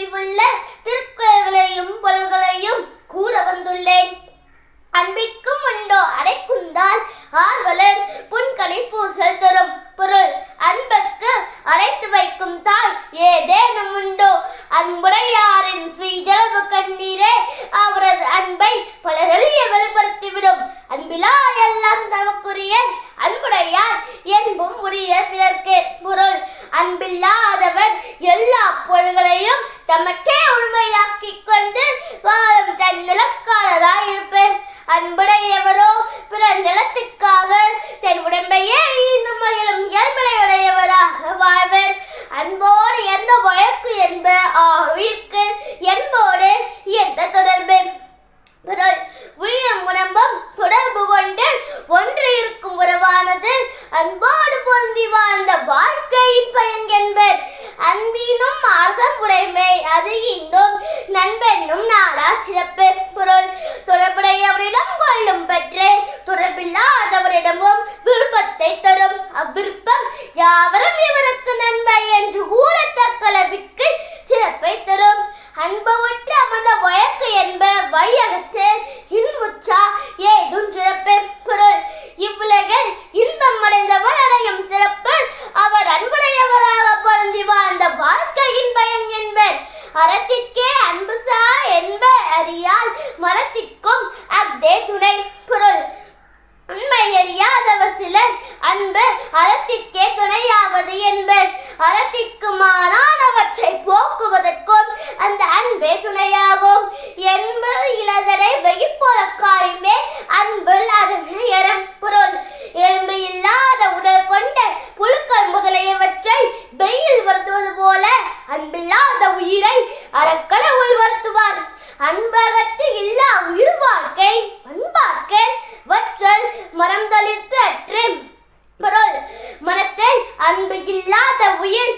நூலில் உள்ள திருக்குறள்களையும் பொருள்களையும் கூற வந்துள்ளேன். அன்பிற்கும் உண்டோ அடைக்குந்தால் ஆர்வலர் புன்கணி பூசல் தரும் பொருள். அன்புக்கு அடைத்து வைக்கும் தாய் ஏதேனும் உண்டோ? அன்புடையாரின் சீஜலவு கண்ணீரே அவரது அன்பை பலரறிய வெளிப்படுத்திவிடும். அன்பிலா எல்லாம் தமக்குரிய அன்புடையார் என்பும் உரிய பிறர்க்கு பொருள். அன்பில்லாதவர் எல்லா பொருள்களையும் தமக்கே உண்மையாக்கிக் கொண்டு வாழும் தன் தன்னலக்காரராய் இருப்பர் அன்புடையவரோ பிற நிலத்துக்காக தன் உடம்பையே இன்னும் மகிழும் இயல்படையுடையவராக வாழ்வர் அன்போடு எந்த வழக்கு என்ப ஆ அது இன்னும் நண்பெண்ணும் நாடா சிறப்பு. அறியால் மரத்திற்கும் அஃதே துணை பொருள். உண்மை அறியாதவர் சிலர் உலகத்து இல்லா உயிர் வாழ்க்கை அன்பார்க்கை வற்றல் மரம் தளிர்த்து அற்றே பொருள். மனத்தில் அன்பு இல்லாத உயிர்